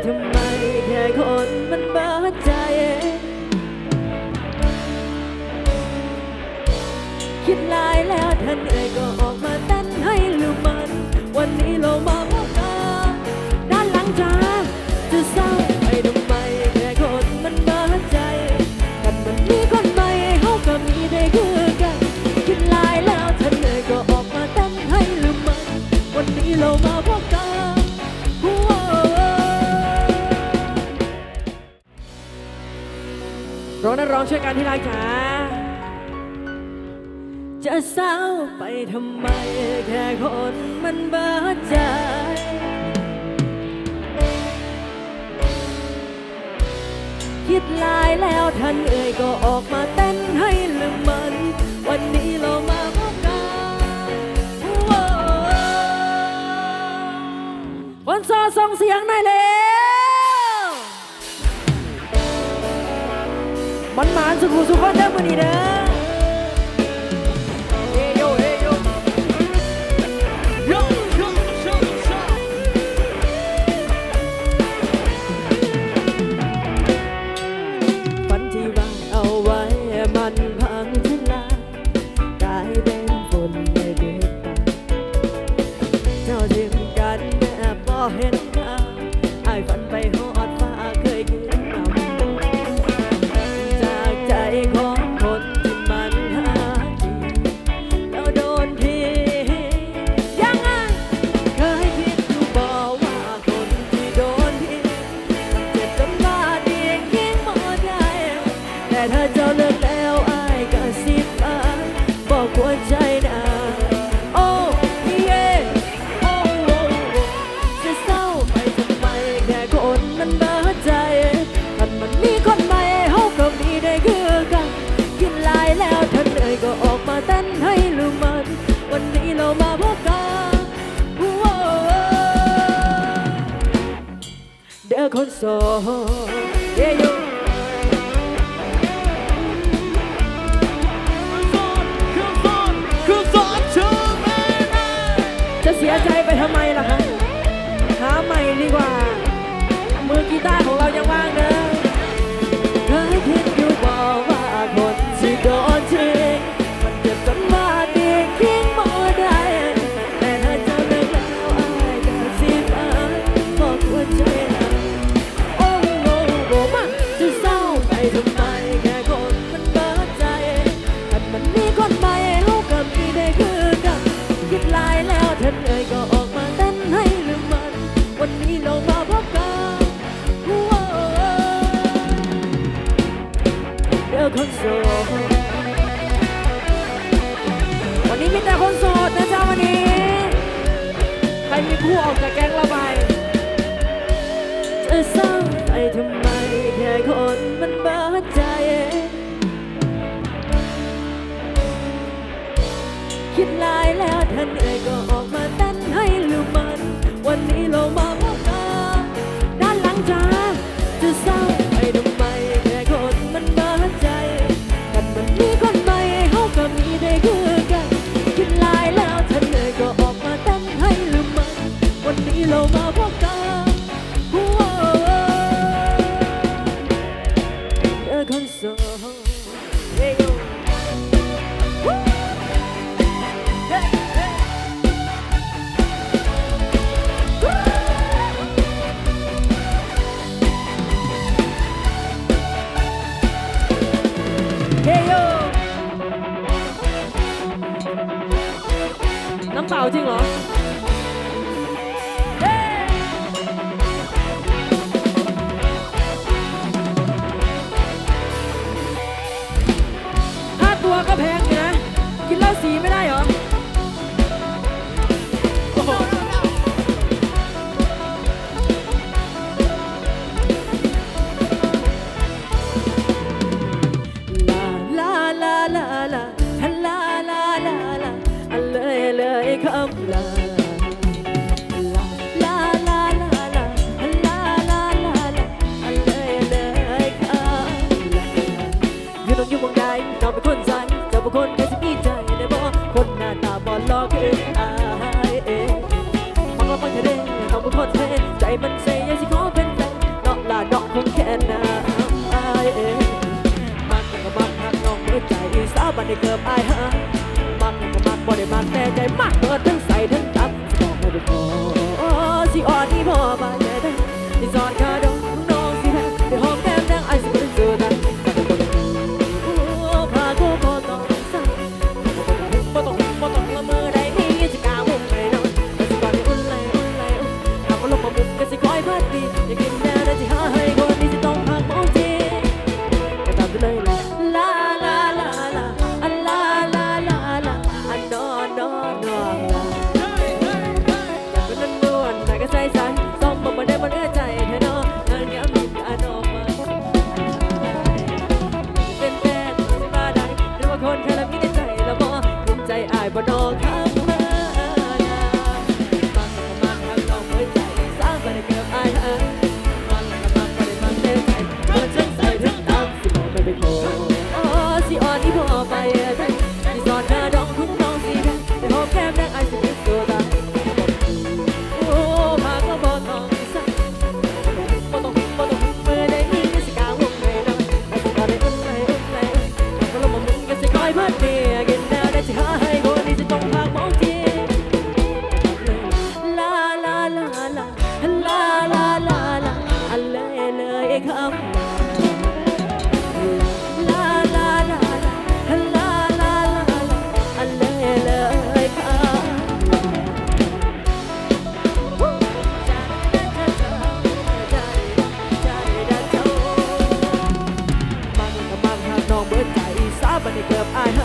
to ร้องนัร้องช่วยกันที่ไรักจ๋าจะเศร้าไปทำไมแค่คนมันบาดใจ คิดลายแล้วท่านเอ่ยก็ออกมาเต้นให้ลืมมัน วันนี้เรามาพบกันวันโอส่งเสียงหน่อยเลย 보소받나무니라. นั้นเบิดใจมันมันมีคนใหม่เฮาก็มีได้คือกัน กินลายแล้วท่านเอ่ยก็ออกมาเต้นให้ลุมมัน วันนี้เรามาพบกันเด้อคนโสดเย้จะเสียใจไปทำไมล่ะคะหาใหม่ดีกว่า que คนโสดวันนี้มีแต่คนโสดนะจ้าวันนี้ ใครมีผู้ออกจากแก๊งละาไปเธอสร้างไปทำไม ฟังแล้วฟังเธอเด้ทำบุญโคตรเทใจมันเซยสิขอเป็นแฟนเนาะล่ะเนาะคงแค่น้ำอเองมันก็มันหักนองในใจสาวบันในเกิบอ Ecuador. pick up. I